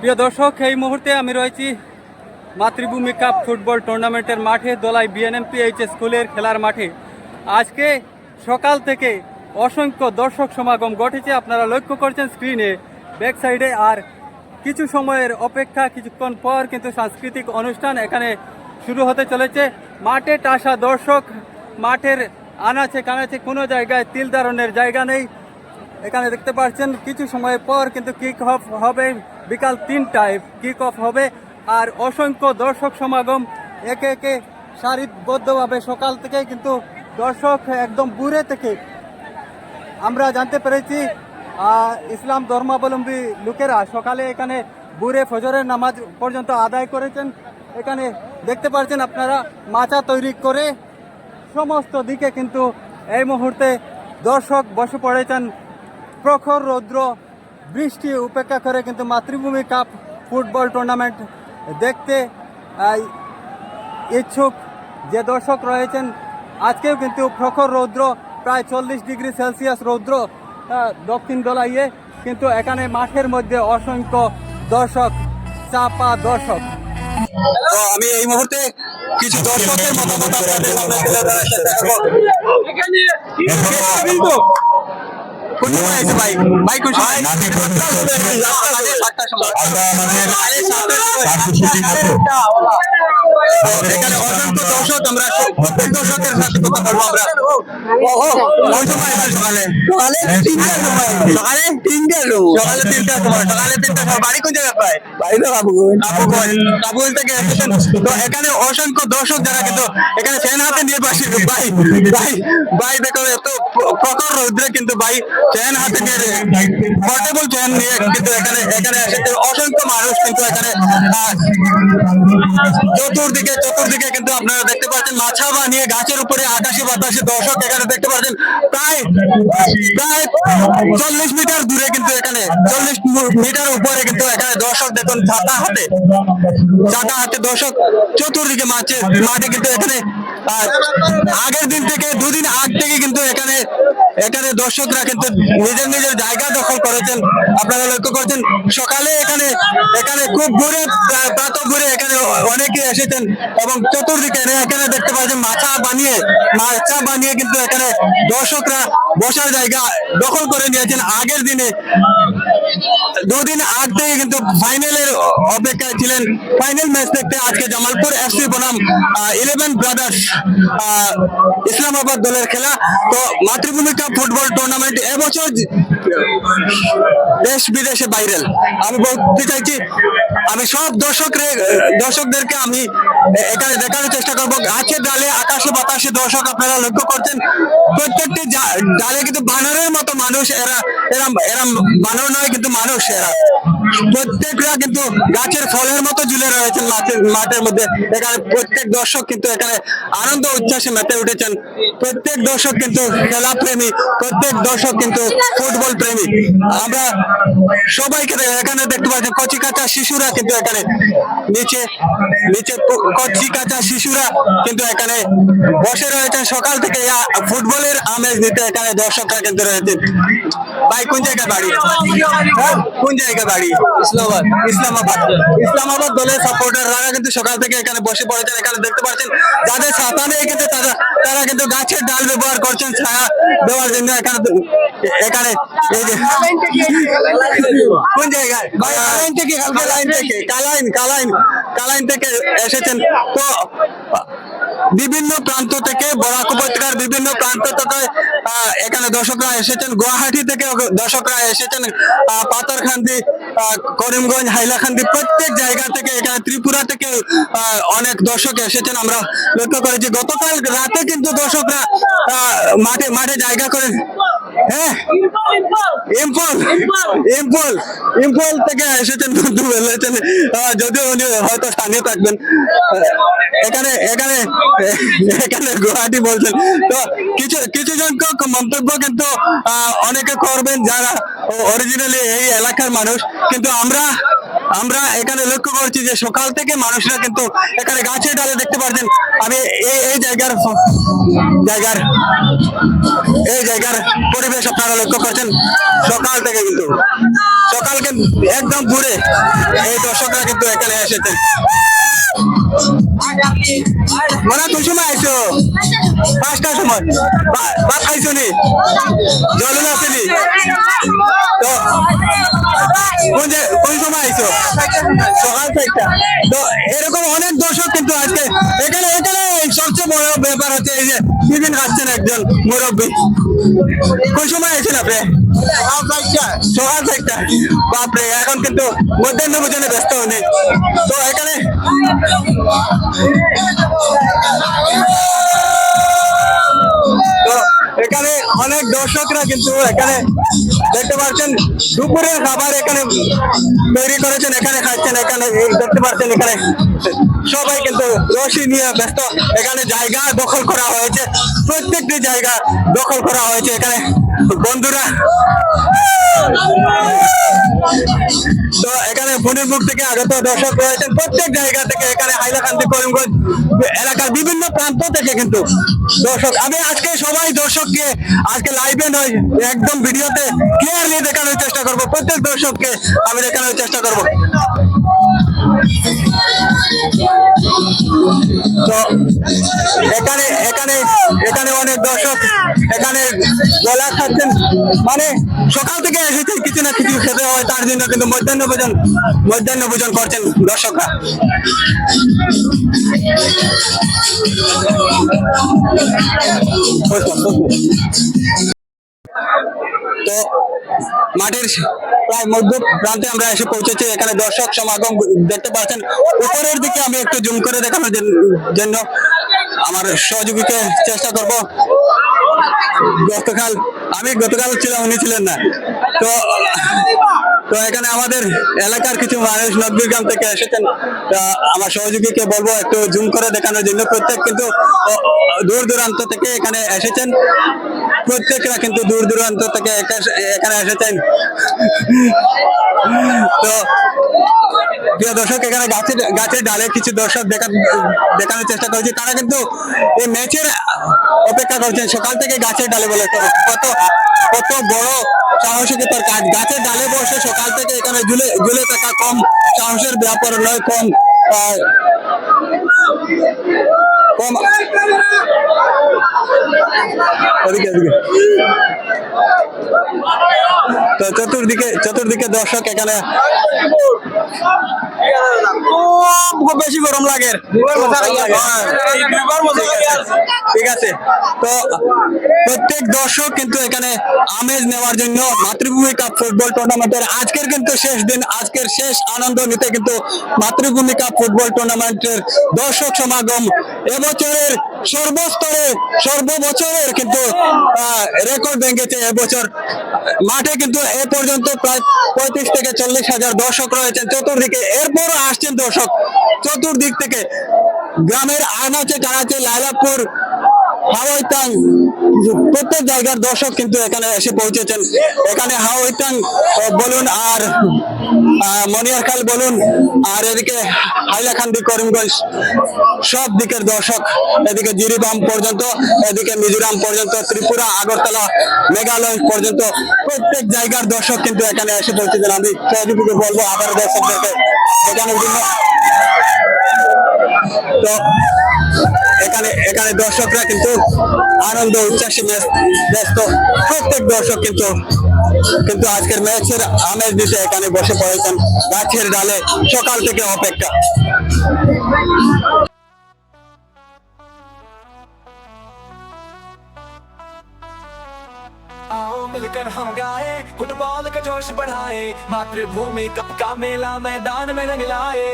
প্রিয় দর্শক, এই মুহূর্তে আমি রয়েছি মাতৃভূমি কাপ ফুটবল টুর্নামেন্টের মাঠে, দোলাই বিএনএমপি এইচ স্কুলের খেলার মাঠে। আজকে সকাল থেকে অসংখ্য দর্শক সমাগম ঘটেছে। আপনারা লক্ষ্য করছেন স্ক্রিনে ব্যাক সাইডে আর কিছু সময়ের অপেক্ষা কিছুক্ষণ পর কিন্তু সাংস্কৃতিক অনুষ্ঠান এখানে শুরু হতে চলেছে। মাঠে টাসা দর্শক, মাঠের আনাচে কানাচে কোনো জায়গায় তিল ধারণের জায়গা নেই। এখানে দেখতে পাচ্ছেন, কিছু সময় পর কিন্তু কিক অফ হবে। বিকাল তিনটায় কিক অফ হবে। আর অসংখ্য দর্শক সমাগম একে একে সারিবদ্ধভাবে সকাল থেকে কিন্তু দর্শক একদম বুড়ে থেকে আমরা জানতে পেরেছি ইসলাম ধর্মাবলম্বী লোকেরা সকালে এখানে বুড়ে ফজরের নামাজ পর্যন্ত আদায় করেছেন। এখানে দেখতে পাচ্ছেন আপনারা, মাচা তৈরি করে সমস্ত দিকে কিন্তু এই মুহূর্তে দর্শক বসে পড়েছেন প্রখর রৌদ্র বৃষ্টি উপেক্ষা করে কিন্তু মাতৃভূমি কাপ ফুটবল টুর্নামেন্ট দেখতে ইচ্ছুক যে দর্শক রয়েছেন আজকেও কিন্তু প্রখর রৌদ্র প্রায় চল্লিশ ডিগ্রি সেলসিয়াস রৌদ্র দক্ষিণ দোলাইয়ে কিন্তু এখানে মাঠের মধ্যে অসংখ্য দর্শক চাপা দর্শক। আমি এই মুহূর্তে কিছু দর্শকের মতামত আপনাদের সামনে তুলে ধরার চেষ্টা করব। কোথায় হয়েছে ভাই। ভাই কোন সাতটার সময়। এখানে অসংখ্য দর্শক আমরা দর্শকের সাথে কথা বলব আমরা। ও ও সময় সকালে? সকালে তিনটার সময়। সকালে তিনটার সকালে তিনটার সময় সকালে তিনটার সময়। বাড়ি কোন জায়গায় পায় বাড়ি তো বাবুগঞ্জ বাবুগঞ্জ বাবুগঞ্জ থেকে এসেছেন। তো এখানে অসংখ্য দর্শক যারা কিন্তু এখানে ফ্যান হাতে নিয়ে বসে। ভাই ভাই ভাই দেখো এত প্রখর রৌদ্রে কিন্তু ভাই ফ্যান হাতে নিয়ে পোর্টেবল ফ্যান নিয়ে কিন্তু এখানে এখানে এসেছে অসংখ্য মানুষ কিন্তু এখানে আহ, চতুর্দিকে চতুর্দিকে কিন্তু আপনারা দেখতে পাচ্ছেন, মাছা বানিয়ে গাছের উপরে আকাশে বাতাসে দর্শক এখানে দেখতে পাচ্ছেন, প্রায় প্রায় চল্লিশ মিটার দূরে কিন্তু এখানে, চল্লিশ মিটার উপরে কিন্তু এখানে দর্শক দেখুন, ছাতা হাতে ছাতা হাতে দর্শক চতুর্দিকে মাঠে মাঠে কিন্তু এখানে আগের দিন থেকে, দুদিন আগ থেকে কিন্তু এখানে এখানে দর্শকরা কিন্তু নিজের নিজের জায়গা দখল করেছেন। আপনারা লক্ষ্য করছেন, সকালে এখানে এখানে খুব ঘুরে প্রাত ঘুরে এখানে অনেকে এসেছেন। এবং চতুর্দিকে এখানে দেখতে পাচ্ছেন মাছা বানিয়ে মাছা বানিয়ে কিন্তু এখানে দর্শকরা বসার জায়গা দখল করে নিয়েছেন। আগের দিনে, দুদিন আগ থেকে কিন্তু ফাইনালের অপেক্ষায় ছিলেন। ফাইনাল ম্যাচ দেখতে আজকে জামালপুর এফসি বনাম ইলেভেন ব্রাদার্স ইসলামাবাদ দলের খেলা। তো মাতৃভূমি কাপ ফুটবল টুর্নামেন্ট এবছর দেশ বিদেশে ভাইরাল আমি বলতে চাইছি, আমি সব দর্শকরে, দর্শকদেরকে আমি এখানে দেখানোর চেষ্টা করব। গাছের ডালে, আকাশে বাতাসে দর্শক আপনারা লক্ষ্য করছেন, প্রত্যেকটি ডালে কিন্তু বানরের মতো মানুষ, এরা এরা এরা বানর নয়, কিন্তু মানুষ এরা। প্রত্যেকরা কিন্তু গাছের ফলের মতো ঝুলে রয়েছেন মাঠের মাঠের মধ্যে। এখানে প্রত্যেক দর্শক কিন্তু এখানে আনন্দ উচ্ছ্বাসে মেতে উঠেছেন। প্রত্যেক দর্শক কিন্তু খেলা প্রেমী, প্রত্যেক দর্শক কিন্তু ফুটবল প্রেমী। আমরা সবাইকে এখানে দেখতে পাচ্ছি কচি কাঁচা শিশুরা কিন্তু এখানে নিচে নিচে কচি কাঁচা শিশুরা। কিন্তু এখানে বসে রয়েছেন সকাল থেকে। ফুটবলের আমেজ নিতে এখানে দর্শকরা কিন্তু রয়েছেন। ভাই কোন জায়গায় বাড়ি? হ্যাঁ? কোন জায়গায় বাড়ি? ইসলামাবাদ। ইসলামাবাদ। ইসলামাবাদ দলের সাপোর্টাররা কিন্তু সকাল থেকে এখানে বসে পড়েছেন। এখানে দেখতে পাচ্ছেন যাদের ছাতা নেই কিন্তু তারা তারা কিন্তু গাছের ডাল ব্যবহার করছেন ছায়া দেওয়ার জন্য এখানে এখানে এই যে কোন জায়গায়? ভাই কালাইন থেকে কালকে লাইন থেকে কালাইন কালাইন কালাইন থেকে এসেছেন। তো বিভিন্ন প্রান্ত থেকে বরাক উপত্যকার বিভিন্ন প্রান্ত থেকে এখানে দর্শকরা এসেছেন। গুয়াহাটি থেকে দর্শকরা এসেছেন পাথরখান্দি করিমগঞ্জ, হাইলাকান্দি, প্রত্যেক জায়গা থেকে, এখানে ত্রিপুরা থেকে অনেক দর্শক এসেছেন। আমরা লক্ষ্য করেছি, গতকাল রাতে কিন্তু দর্শকরা মাঠে মাঠে জায়গা করে হ্যাঁ? ইম্পল ইম্পল ইম্পল থেকে এসেছেন, বন্ধু, বলেছেন। যদিও উনি হয়তো স্থানীয় থাকবেন। এখানে এখানে এখানে গুয়াহাটি বলছেন। তো কিছু কিছু সংখ্যক মন্তব্য কিন্তু অনেকে করবেন যারা অরিজিনালি এই এলাকার মানুষ। কিন্তু আমরা আমরা এখানে লক্ষ্য করছি যে সকাল থেকে মানুষরা কিন্তু এখানে গাছের ডালে দেখতে পাচ্ছেন আমি এই এই জায়গার জায়গার এই জায়গার পরিবেশ আপনারা লক্ষ্য করছেন। সকাল থেকে কিন্তু। একদম ঘুরে এই দর্শকরা কিন্তু এখানে এসেছেন মানে সময় আইছো? সময়। ভাত খাইছো নি? জল আসেনি তো, কোন সময় আইছো? সকাল থেকে তো, এরকম অনেক দর্শক কিন্তু আজকে বড় ব্যাপার হচ্ছে এই যে টিফিন খাচ্ছেন একজন মুরব্বী। কোন সময় আছেন আপনি? সকাল চারটা। বাপরে, এখন কিন্তু মধ্যাহ্ন ভোজনে ব্যস্ত নেই তো এখানে এখানে অনেক দর্শকরা কিন্তু এখানে দেখতে পাচ্ছেন, দুপুরের খাবার এখানে তৈরি করেছেন, এখানে খাচ্ছেন, এখানে দেখতে পাচ্ছেন এখানে সবাই কিন্তু রশি নিয়ে ব্যস্ত। এখানে জায়গা দখল করা হয়েছে, প্রত্যেকটি জায়গা দখল করা হয়েছে এখানে। বন্ধুরা এখানে ফণিরপুর থেকে আগত দর্শক রয়েছেন। প্রত্যেক জায়গা থেকে এখানে হাইলাকান্দি করিমগঞ্জ এলাকার বিভিন্ন প্রান্ত থেকে কিন্তু দর্শক। আমি আজকে সবাই দর্শককে আজকে লাইভে নয়, একদম ভিডিওতে ক্লিয়ারলি দেখানোর চেষ্টা করব। প্রত্যেক দর্শককে আমি দেখানোর চেষ্টা করব। তো এখানে এখানে এখানে অনেক দর্শক গলা খাচ্ছেন মানে সকাল থেকে এসেছে, কিছু না কিছু খেতে হয়, তার জন্য কিন্তু মধ্যাহ্ন ভোজন মধ্যাহ্ন ভোজন করছেন দর্শকরা। তো মাঠের প্রায় মধ্য প্রান্তে আমরা এসে পৌঁছেছি, এখানে দর্শক সমাগম দেখতে পাচ্ছেন। উপরের দিকে আমি একটু জুম করে দেখানোর জন্য আমার সহযোগীকে চেষ্টা করব। গতকাল, আমি গতকাল ছিলাম, উনি ছিলেন না। তো তো এখানে আমাদের এলাকার কিছু মানুষ নদীর গ্রাম থেকে এসেছেন। আমার সহযোগীকে বলব, একটু জুম করে দেখানোর জন্য। প্রত্যেক কিন্তু দূর দূরান্ত থেকে এখানে এসেছেন। প্রত্যেকরা কিন্তু দূর দূরান্ত থেকে এখানে এসেছেন। তো প্রিয় দর্শক, এখানে গাছের গাছের ডালে কিছু দর্শক দেখা দেখানোর চেষ্টা করেছে। তারা কিন্তু এই ম্যাচের অপেক্ষা করছেন। সকাল থেকে গাছের ডালে বলে কত কত বড় সাহসিকতার কাজ। গাছের ডালে বসে সকাল থেকে এখানে ঝুলে ঝুলে থাকা কম সাহসের ব্যাপার নয়, কম তো চতুর্দিকে চতুর্দিকে দর্শক এখানে। খুব বেশি লাগে। ঠিক আছে। তো প্রত্যেক দর্শক কিন্তু এখানে আমেজ নেওয়ার জন্য মাতৃভূমি কাপ ফুটবল টুর্নামেন্টের আজকের কিন্তু শেষ দিন আজকের শেষ আনন্দ নিতে কিন্তু মাতৃভূমি কাপ ফুটবল টুর্নামেন্টের দর্শক সমাগম এবছরের সর্বস্তরে সর্ববছরের কিন্তু রেকর্ড ভেঙেছে এবছর। মাঠে কিন্তু এ পর্যন্ত প্রায় পঁয়ত্রিশ থেকে চল্লিশ হাজার দর্শক রয়েছেন। চতুর্দিকে এরপরও আসছেন দর্শক। চতুর্দিক থেকে গ্রামের আনাচে কানাচে লাইলাপুর হাওয়াইতাং প্রত্যেক জায়গার দর্শক কিন্তু এখানে এসে পৌঁছেছেন। এখানে হাওয়াইতাং বলুন আর মনিয়ারখাল বলুন আর এদিকে হাইলাকান্দি, করিমগঞ্জ, সব দিকের দর্শক এদিকে জিরিবাম পর্যন্ত, এদিকে মিজোরাম পর্যন্ত, ত্রিপুরা, আগরতলা, মেঘালয় পর্যন্ত প্রত্যেক জায়গার দর্শক কিন্তু এখানে এসে পৌঁছেছেন। আমি সহযোগীকে বলব আবার দর্শকদেরকে। জন্য তো এখানে এখানে দর্শকরা কিন্তু আনন্দ উচ্ছ্বাসে ব্যস্ত- ব্যস্ত প্রত্যেক দর্শক কিন্তু কিন্তু আজকের ম্যাচের আমেজ দিতে এখানে বসে পড়েছেন গাছের ডালে সকাল থেকে অপেক্ষা आओ मिलकर हम गाए फुटबॉल का जोश बढ़ाए मातृभूमि कप का मेला मैदान में रंग लाए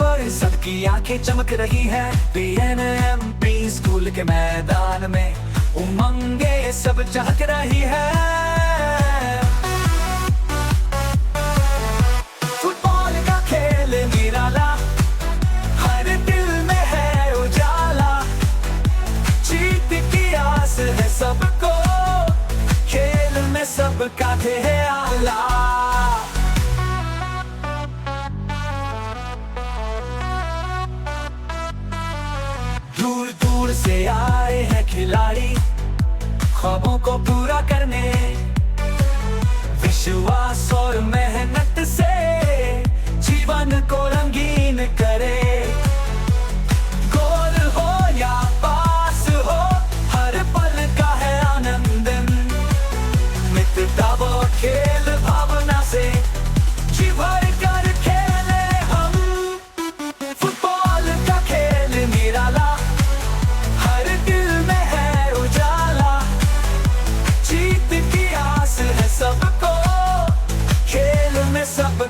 पर सबकी आँखें चमक रही है। B N M P school के मैदान में उमंगे सब चहक रही है। फुटबॉल का खेल निराला, हर दिल में है उजाला। जीत की आस है सबको, खेल में सब काथे है आला। से आए हैं खिलाड़ी, ख्वाबों को पूरा करने। विश्वास और मेहनत से जीवन को रंग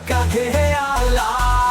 carreira lá.